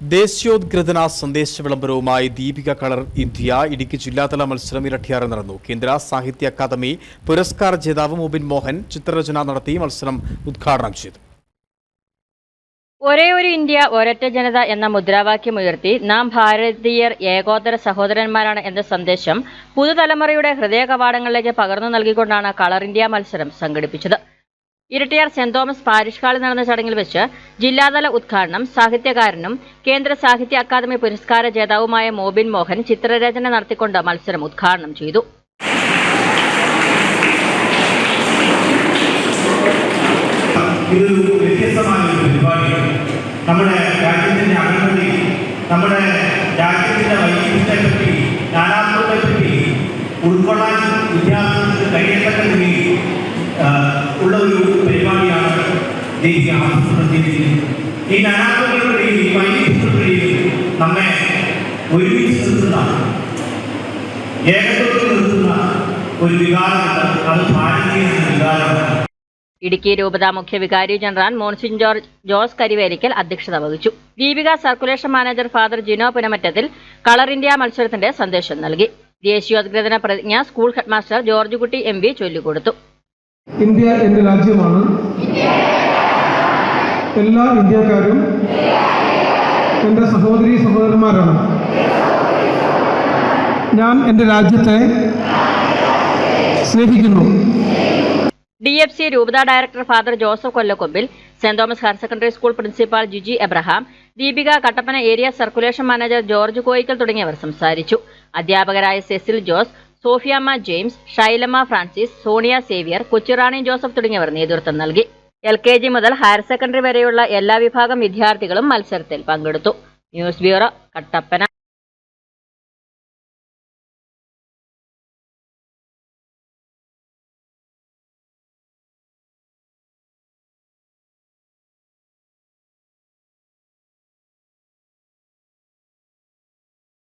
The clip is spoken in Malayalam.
ദേശീയോദ്ഗ്രഥന സന്ദേശ വിളംബരവുമായി ദീപിക കളർ ഇന്ത്യ ഇടുക്കി ജില്ലാതല മത്സരം ഇരട്ടിയാറ് നടന്നു. കേന്ദ്ര സാഹിത്യ അക്കാദമി പുരസ്കാര ജേതാവ് മുബിൻ മോഹൻ ചിത്രരചന നടത്തി മത്സരം ഉദ്ഘാടനം ചെയ്തു. ഒരേ ഒരു ഇന്ത്യ ഒരൊറ്റ ജനത എന്ന മുദ്രാവാക്യം ഉയർത്തി നാം ഭാരതീയർ ഏകോദര സഹോദരന്മാരാണ് എന്ന സന്ദേശം പുതുതലമുറയുടെ ഹൃദയ കവാടങ്ങളിലേക്ക് പകർന്നു നൽകിക്കൊണ്ടാണ് കളർ ഇന്ത്യ മത്സരം സംഘടിപ്പിച്ചത്. ഇരട്ടിയാർ സെന്റ് തോമസ് പാരിഷ് ഹാളിൽ നടന്ന ചടങ്ങിൽ വെച്ച് ജില്ലാതല ഉദ്ഘാടനം സാഹിത്യകാരനും കേന്ദ്ര സാഹിത്യ അക്കാദമി പുരസ്കാര ജേതാവുമായ മോബിൻ മോഹൻ ചിത്രരചന നടത്തിക്കൊണ്ട് മത്സരം ഉദ്ഘാടനം ചെയ്തു. നമ്മുടെ രാജ്യത്തിന്റെ നമ്മുടെ വൈവിധ്യത്തെപ്പറ്റി നാനാത്വത്തെപ്പറ്റി ഉൾക്കൊള്ളാൻ വിദ്യാർത്ഥികൾക്ക് കഴിയത്തക്ക ആ, ഉള്ള ഒരു പരിപാടിയാണ് ദേശീയ ആസൂത്രണം ഈ നാനാത്വങ്ങൾക്കിടയിൽ ഈ വൈവിധ്യങ്ങളുടെയും നമ്മെ ഒരുമിച്ച് നിർത്തുന്ന ഏകത്വത്തിൽ നിർത്തുന്ന ഒരു വികാരമുണ്ട്. അത് ഭാരതീയ വികാരമാണ്. ഇടുക്കി രൂപത മുഖ്യ വികാരി general monsignor George Jose Karivelikkal അധ്യക്ഷത വഹിച്ചു. Deepika circulation manager father Jino പുനമറ്റത്തിൽ colour India മത്സരത്തിന്റെ സന്ദേശം നൽകി. ദേശീയോദ്ഗ്രഥന പ്രതിജ്ഞ school headmaster George Kutty M V ചൊല്ലിക്കൊടുത്തു. ഇന്ത്യ എന്റെ രാജ്യമാണ്. എല്ലാ ഇന്ത്യക്കാരും എന്റെ സഹോദരി സഹോദരന്മാരാണ്. ഞാൻ എന്റെ രാജ്യത്തെ സ്നേഹിക്കുന്നു. ഡി എഫ് സി രൂപത director father Joseph Kollakombil saint Thomas higher secondary school principal Jiji Abraham Deepika Kattappana area circulation manager George Koickal തുടങ്ങിയവർ സംസാരിച്ചു. അധ്യാപകരായ സെസിൽ Jose സോഫിയാമ്മ James Shylamma Francis Sonia Xavier Kochurani Joseph തുടങ്ങിയവർ നേതൃത്വം നൽകി. എൽ കെ ജി മുതൽ ഹയർ സെക്കൻഡറി വരെയുള്ള എല്ലാ വിഭാഗം വിദ്യാർത്ഥികളും മത്സരത്തിൽ പങ്കെടുത്തു. News bureau Kattappana.